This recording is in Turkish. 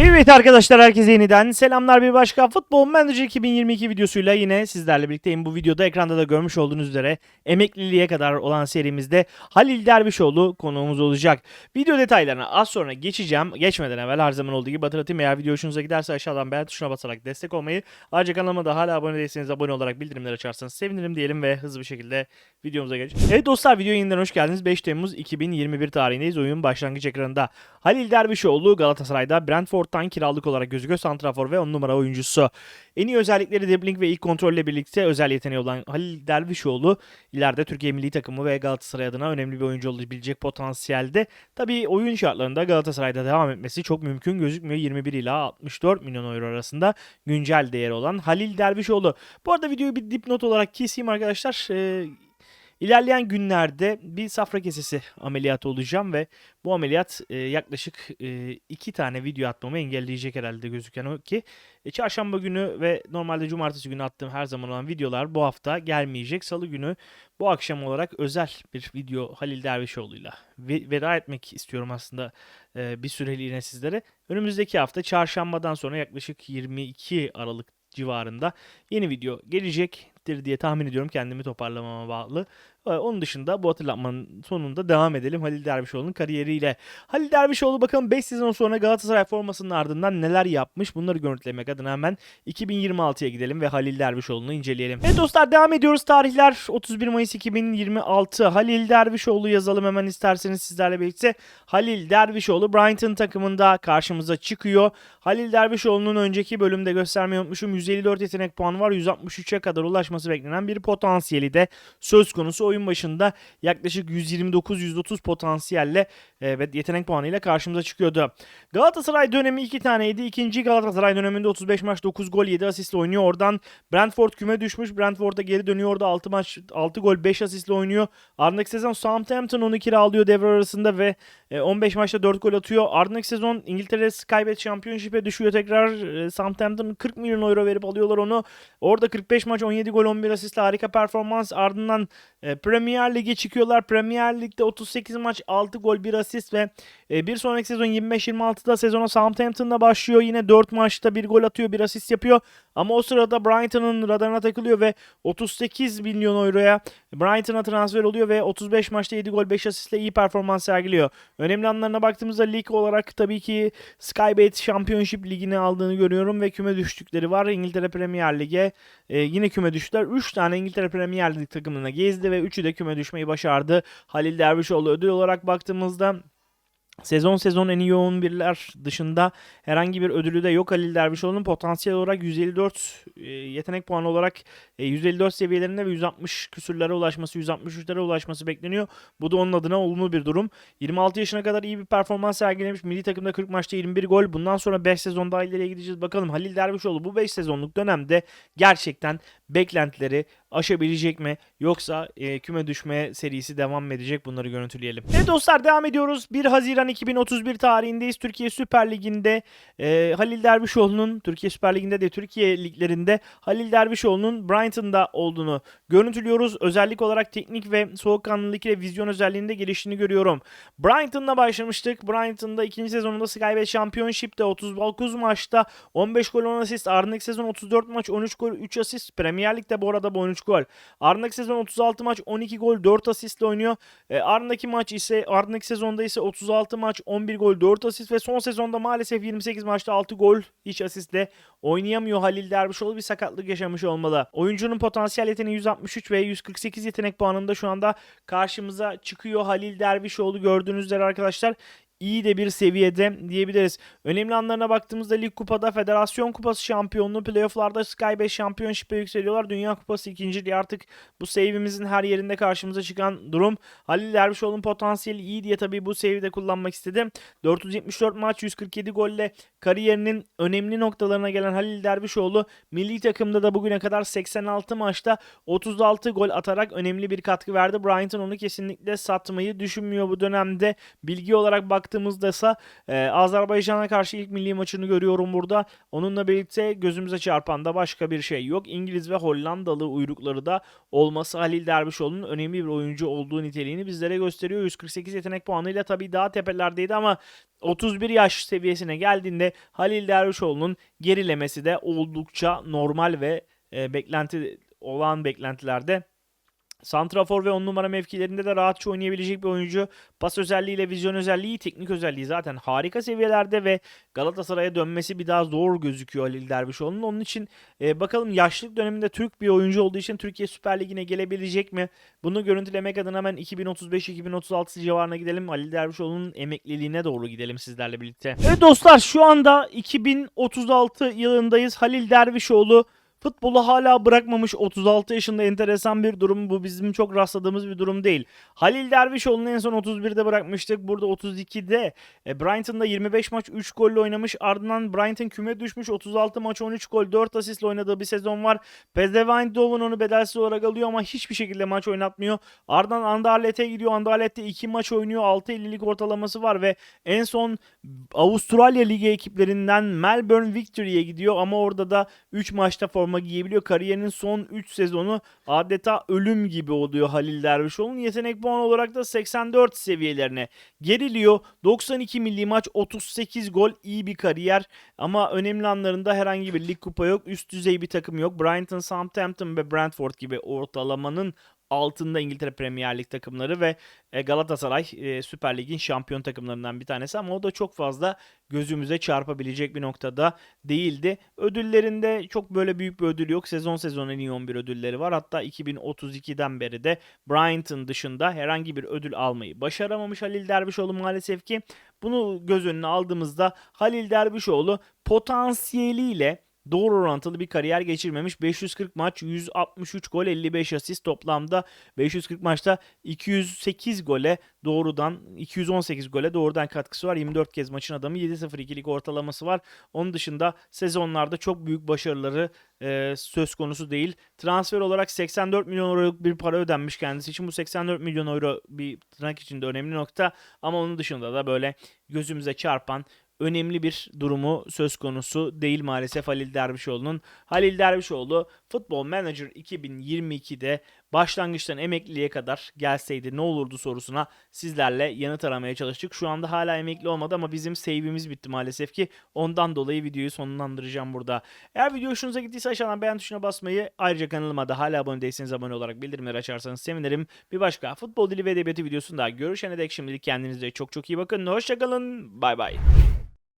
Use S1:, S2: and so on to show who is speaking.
S1: Evet arkadaşlar herkese yeniden selamlar bir başka Futbol Manager 2022 videosuyla yine sizlerle birlikteyim. Bu videoda ekranda da görmüş olduğunuz üzere emekliliğe kadar olan serimizde Halil Dervişoğlu konuğumuz olacak. Video detaylarına az sonra geçeceğim. Geçmeden evvel her zaman olduğu gibi hatırlatayım eğer video hoşunuza giderse aşağıdan beğen tuşuna basarak destek olmayı ayrıca kanalıma da hala abone değilseniz abone olarak bildirimleri açarsanız sevinirim diyelim ve hızlı bir şekilde videomuza geçelim. Evet dostlar videoya yeniden hoş geldiniz. 5 Temmuz 2021 tarihindeyiz. Oyun başlangıç ekranında Halil Dervişoğlu Galatasaray'da Brentford'dan kiralık olarak gözüküyor. Santrafor ve 10 numara oyuncusu. En iyi özellikleri dribbling ve ilk kontrolle birlikte özel yeteneği olan Halil Dervişoğlu ileride Türkiye milli takımı ve Galatasaray adına önemli bir oyuncu olabilecek potansiyelde. Tabii oyun şartlarında Galatasaray'da devam etmesi çok mümkün gözükmüyor. 21 ila 64 milyon euro arasında güncel değeri olan Halil Dervişoğlu. Bu arada videoyu bir dipnot olarak keseyim arkadaşlar. Ee, İlerleyen günlerde bir safra kesesi ameliyatı olacağım ve bu ameliyat e, yaklaşık e, iki tane video atmamı engelleyecek herhalde gözüken o ki e, çarşamba günü ve normalde cumartesi günü attığım her zaman olan videolar bu hafta gelmeyecek. Salı günü bu akşam olarak özel bir video Halil Dervişoğlu'yla ve- veda etmek istiyorum aslında e, bir süreliğine sizlere. Önümüzdeki hafta çarşambadan sonra yaklaşık 22 Aralık civarında yeni video gelecektir diye tahmin ediyorum kendimi toparlamama bağlı. Ee, Onun dışında bu hatırlatmanın sonunda devam edelim Halil Dervişoğlu'nun kariyeriyle. Halil Dervişoğlu bakalım 5 sezon sonra Galatasaray formasının ardından neler yapmış bunları görüntülemek adına hemen 2026'ya gidelim ve Halil Dervişoğlu'nu inceleyelim. Evet dostlar devam ediyoruz. Tarihler 31 Mayıs 2026. Halil Dervişoğlu yazalım hemen isterseniz sizlerle birlikte. Halil Dervişoğlu Brighton takımında karşımıza çıkıyor. Halil Dervişoğlu'nun önceki bölümde göstermeyi unutmuşum. 154 yetenek puanı var. 163'e kadar ulaşması beklenen bir potansiyeli de söz konusu. Oyun başında yaklaşık 129-130 potansiyelle e, ve yetenek puanıyla karşımıza çıkıyordu. Galatasaray dönemi iki taneydi. İkinci Galatasaray döneminde 35 maç 9 gol 7 asistle oynuyor. Oradan Brentford küme düşmüş. Brentford'a geri dönüyor. Orada 6 maç 6 gol 5 asistle oynuyor. Ardındaki sezon Southampton onu kiralıyor devre arasında ve e, 15 maçta 4 gol atıyor. Ardındaki sezon İngiltere Skybet Championship'e düşüyor tekrar. E, Southampton 40 milyon euro verip alıyorlar onu. Orada 45 maç 17 gol 11 asistle harika performans. Ardından e, Premier Lig'e çıkıyorlar. Premier Lig'de 38 maç 6 gol 1 asist ve e, bir sonraki sezon 25-26'da sezona Southampton'da başlıyor. Yine 4 maçta 1 gol atıyor 1 asist yapıyor. Ama o sırada Brighton'ın radarına takılıyor ve 38 milyon euroya Brighton'a transfer oluyor ve 35 maçta 7 gol 5 asistle iyi performans sergiliyor. Önemli anlarına baktığımızda lig olarak tabii ki Skybet Championship ligini aldığını görüyorum ve küme düştükleri var. İngiltere Premier Lig'e e, yine küme düştüler. 3 tane İngiltere Premier Lig takımına gezdi ve 3'ü de küme düşmeyi başardı. Halil Dervişoğlu ödül olarak baktığımızda Sezon sezon en iyi 11'ler dışında herhangi bir ödülü de yok Halil Dervişoğlu'nun potansiyel olarak 154 e, yetenek puanı olarak e, 154 seviyelerinde ve 160 küsürlere ulaşması 163'lere ulaşması bekleniyor. Bu da onun adına olumlu bir durum. 26 yaşına kadar iyi bir performans sergilemiş. Milli takımda 40 maçta 21 gol. Bundan sonra 5 sezon daha ileriye gideceğiz. Bakalım Halil Dervişoğlu bu 5 sezonluk dönemde gerçekten beklentileri aşabilecek mi? Yoksa e, küme düşme serisi devam mı edecek? Bunları görüntüleyelim. Evet dostlar devam ediyoruz. 1 Haziran 2031 tarihindeyiz. Türkiye Süper Ligi'nde e, Halil Dervişoğlu'nun Türkiye Süper Ligi'nde de Türkiye liglerinde Halil Dervişoğlu'nun Brighton'da olduğunu görüntülüyoruz. Özellik olarak teknik ve soğukkanlılık ile vizyon özelliğinde geliştiğini görüyorum. Brighton'da başlamıştık. Brighton'da ikinci sezonunda Skybet Championship'te 39 maçta 15 gol 10 asist. Ardındaki sezon 34 maç 13 gol 3 asist. Premier Lig'de bu arada bu 13 gol. Ardındaki sezon 36 maç 12 gol 4 asistle oynuyor. E, ardındaki maç ise ardındaki sezonda ise 36 maç 11 gol 4 asist ve son sezonda maalesef 28 maçta 6 gol hiç asistle oynayamıyor Halil Dervişoğlu bir sakatlık yaşamış olmalı. Oyuncunun potansiyel yeteneği 163 ve 148 yetenek puanında şu anda karşımıza çıkıyor Halil Dervişoğlu gördüğünüz üzere arkadaşlar iyi de bir seviyede diyebiliriz. Önemli anlarına baktığımızda Lig Kupa'da Federasyon Kupası şampiyonluğu, playofflarda Sky 5 Championship'e yükseliyorlar. Dünya Kupası ikinciliği artık bu save'imizin her yerinde karşımıza çıkan durum. Halil Dervişoğlu'nun potansiyeli iyi diye tabii bu save'i de kullanmak istedim. 474 maç 147 golle kariyerinin önemli noktalarına gelen Halil Dervişoğlu milli takımda da bugüne kadar 86 maçta 36 gol atarak önemli bir katkı verdi. Brighton onu kesinlikle satmayı düşünmüyor bu dönemde. Bilgi olarak baktığımızda baktığımızda ise e, Azerbaycan'a karşı ilk milli maçını görüyorum burada. Onunla birlikte gözümüze çarpan da başka bir şey yok. İngiliz ve Hollandalı uyrukları da olması Halil Dervişoğlu'nun önemli bir oyuncu olduğu niteliğini bizlere gösteriyor. 148 yetenek puanıyla tabii daha tepelerdeydi ama 31 yaş seviyesine geldiğinde Halil Dervişoğlu'nun gerilemesi de oldukça normal ve e, beklenti olan beklentilerde. Santrafor ve 10 numara mevkilerinde de rahatça oynayabilecek bir oyuncu. Pas özelliğiyle vizyon özelliği, teknik özelliği zaten harika seviyelerde ve Galatasaray'a dönmesi bir daha zor gözüküyor Halil Dervişoğlu'nun. Onun için e, bakalım yaşlılık döneminde Türk bir oyuncu olduğu için Türkiye Süper Ligi'ne gelebilecek mi? Bunu görüntülemek adına ben 2035-2036 civarına gidelim. Halil Dervişoğlu'nun emekliliğine doğru gidelim sizlerle birlikte. Evet dostlar şu anda 2036 yılındayız. Halil Dervişoğlu Futbolu hala bırakmamış 36 yaşında enteresan bir durum. Bu bizim çok rastladığımız bir durum değil. Halil Dervişoğlu'nu en son 31'de bırakmıştık. Burada 32'de. E, Brighton'da 25 maç 3 golle oynamış. Ardından Brighton küme düşmüş. 36 maç 13 gol 4 asistle oynadığı bir sezon var. Eindhoven onu bedelsiz olarak alıyor ama hiçbir şekilde maç oynatmıyor. Ardından Anderlet'e gidiyor. Anderlet'te 2 maç oynuyor. 6.50'lik ortalaması var ve en son Avustralya Ligi ekiplerinden Melbourne Victory'ye gidiyor ama orada da 3 maçta forma giyebiliyor. Kariyerinin son 3 sezonu adeta ölüm gibi oluyor Halil Dervişoğlu'nun. Yetenek puanı olarak da 84 seviyelerine geriliyor. 92 milli maç, 38 gol, iyi bir kariyer ama önemli anlarında herhangi bir lig kupa yok. Üst düzey bir takım yok. Brighton, Southampton ve Brentford gibi ortalamanın altında İngiltere Premier Lig takımları ve e, Galatasaray e, Süper Lig'in şampiyon takımlarından bir tanesi ama o da çok fazla gözümüze çarpabilecek bir noktada değildi. Ödüllerinde çok böyle büyük bir ödül yok. Sezon sezon en iyi 11 ödülleri var. Hatta 2032'den beri de Brighton dışında herhangi bir ödül almayı başaramamış Halil Dervişoğlu maalesef ki. Bunu göz önüne aldığımızda Halil Dervişoğlu potansiyeliyle doğru orantılı bir kariyer geçirmemiş. 540 maç, 163 gol, 55 asist toplamda 540 maçta 208 gole doğrudan 218 gole doğrudan katkısı var. 24 kez maçın adamı 7-0-2'lik ortalaması var. Onun dışında sezonlarda çok büyük başarıları e, söz konusu değil. Transfer olarak 84 milyon euroluk bir para ödenmiş kendisi için. Bu 84 milyon euro bir tırnak içinde önemli nokta. Ama onun dışında da böyle gözümüze çarpan önemli bir durumu söz konusu değil maalesef Halil Dervişoğlu'nun. Halil Dervişoğlu Futbol Manager 2022'de başlangıçtan emekliliğe kadar gelseydi ne olurdu sorusuna sizlerle yanıt aramaya çalıştık. Şu anda hala emekli olmadı ama bizim save'imiz bitti maalesef ki. Ondan dolayı videoyu sonlandıracağım burada. Eğer video hoşunuza gittiyse aşağıdan beğen tuşuna basmayı ayrıca kanalıma da hala abone değilseniz abone olarak bildirimleri açarsanız sevinirim. Bir başka futbol dili ve edebiyatı videosunda görüşene dek şimdilik kendinize çok çok iyi bakın. Hoşçakalın. Bay bay.